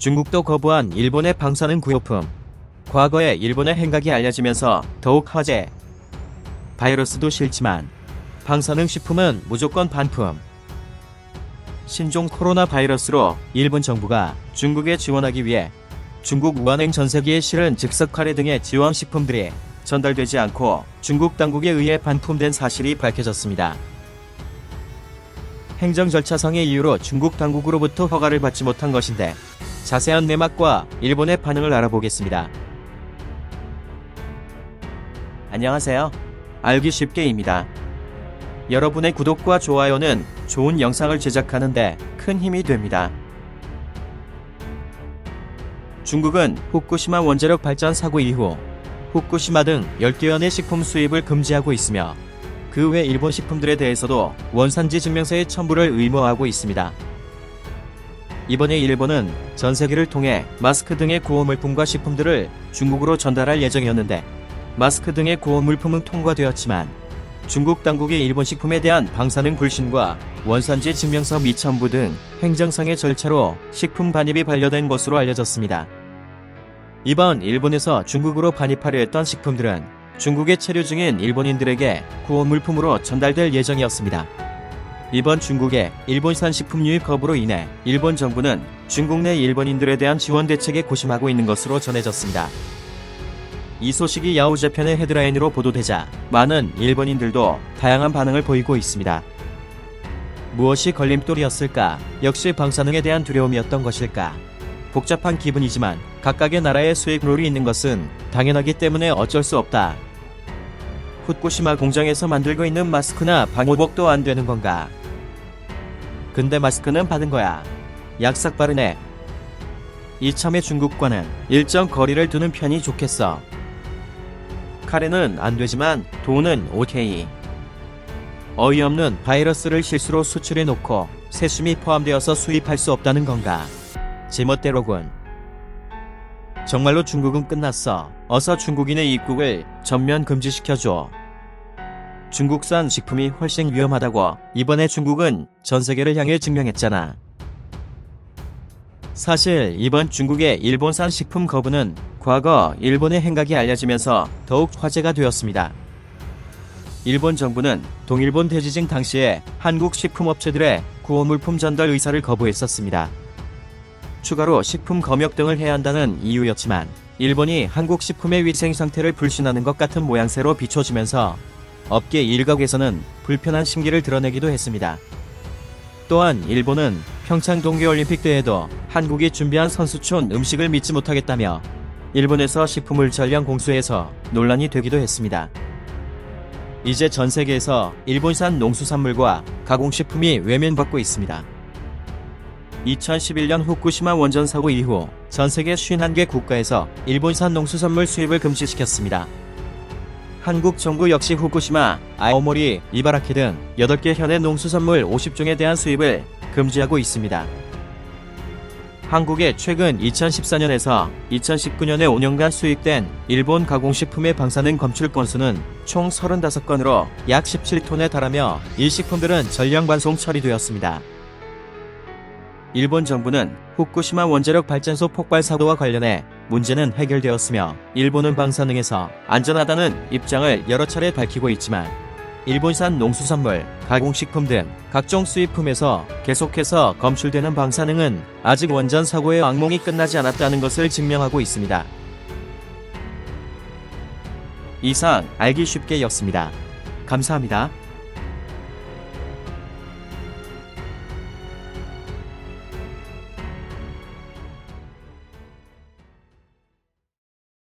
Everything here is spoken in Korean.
중국도 거부한 일본의 방사능 구효품. 과거에 일본의 행각이 알려지면서 더욱 화제. 바이러스도 싫지만 방사능 식품은 무조건 반품. 신종 코로나 바이러스로 일본 정부가 중국에 지원하기 위해 중국 우한행 전세기에 실은 즉석 카레 등의 지원 식품들이 전달되지 않고 중국 당국에 의해 반품된 사실이 밝혀졌습니다. 행정 절차상의 이유로 중국 당국으로부터 허가를 받지 못한 것인데 자세한 내막과 일본의 반응을 알아보겠습니다. 안녕하세요. 알기 쉽게입니다. 여러분의 구독과 좋아요는 좋은 영상을 제작하는데 큰 힘이 됩니다. 중국은 후쿠시마 원자력 발전 사고 이후 후쿠시마 등 10개원의 식품 수입을 금지하고 있으며 그 외 일본 식품들에 대해서도 원산지 증명서의 첨부를 의무화하고 있습니다. 이번에 일본은 전 세계를 통해 마스크 등의 구호물품과 식품들을 중국으로 전달할 예정이었는데 마스크 등의 구호물품은 통과되었지만 중국 당국이 일본 식품에 대한 방사능 불신과 원산지 증명서 미첨부 등 행정상의 절차로 식품 반입이 반려된 것으로 알려졌습니다. 이번 일본에서 중국으로 반입하려 했던 식품들은 중국에 체류 중인 일본인들에게 구호 물품으로 전달될 예정이었습니다. 이번 중국의 일본산 식품 유입 거부로 인해 일본 정부는 중국 내 일본인들에 대한 지원 대책에 고심하고 있는 것으로 전해졌습니다. 이 소식이 야후 재편의 헤드라인으로 보도되자 많은 일본인들도 다양한 반응을 보이고 있습니다. 무엇이 걸림돌이었을까? 역시 방사능에 대한 두려움이었던 것일까? 복잡한 기분이지만 각각의 나라의 수익 룰이 있는 것은 당연하기 때문에 어쩔 수 없다. 후쿠시마 공장에서 만들고 있는 마스크나 방호복도 안 되는 건가? 근데 마스크는 받은 거야. 약삭 빠르네. 이참에 중국과는 일정 거리를 두는 편이 좋겠어. 카레는 안 되지만 돈은 오케이. 어이없는 바이러스를 실수로 수출해 놓고 세심이 포함되어서 수입할 수 없다는 건가? 제멋대로군. 정말로 중국은 끝났어. 어서 중국인의 입국을 전면 금지시켜줘. 중국산 식품이 훨씬 위험하다고 이번에 중국은 전 세계를 향해 증명했잖아. 사실 이번 중국의 일본산 식품 거부는 과거 일본의 행각이 알려지면서 더욱 화제가 되었습니다. 일본 정부는 동일본 대지진 당시에 한국 식품업체들의 구호물품 전달 의사를 거부했었습니다. 추가로 식품 검역 등을 해야 한다는 이유였지만 일본이 한국 식품의 위생 상태를 불신하는 것 같은 모양새로 비춰지면서 업계 일각에서는 불편한 심기를 드러내기도 했습니다. 또한 일본은 평창 동계올림픽 때에도 한국이 준비한 선수촌 음식을 믿지 못하겠다며 일본에서 식품을 전량 공수해서 논란이 되기도 했습니다. 이제 전 세계에서 일본산 농수산물과 가공식품이 외면받고 있습니다. 2011년 후쿠시마 원전 사고 이후 전 세계 51개 국가에서 일본산 농수산물 수입을 금지시켰습니다. 한국 정부 역시 후쿠시마, 아오모리, 이바라키 등 8개 현의 농수산물 50종에 대한 수입을 금지하고 있습니다. 한국에 최근 2014년에서 2019년에 5년간 수입된 일본 가공식품의 방사능 검출 건수는 총 35건으로 약 17톤에 달하며 이 식품들은 전량 반송 처리되었습니다. 일본 정부는 후쿠시마 원자력 발전소 폭발 사고와 관련해 문제는 해결되었으며 일본은 방사능에서 안전하다는 입장을 여러 차례 밝히고 있지만 일본산 농수산물, 가공식품 등 각종 수입품에서 계속해서 검출되는 방사능은 아직 원전 사고의 악몽이 끝나지 않았다는 것을 증명하고 있습니다. 이상 알기 쉽게였습니다. 감사합니다.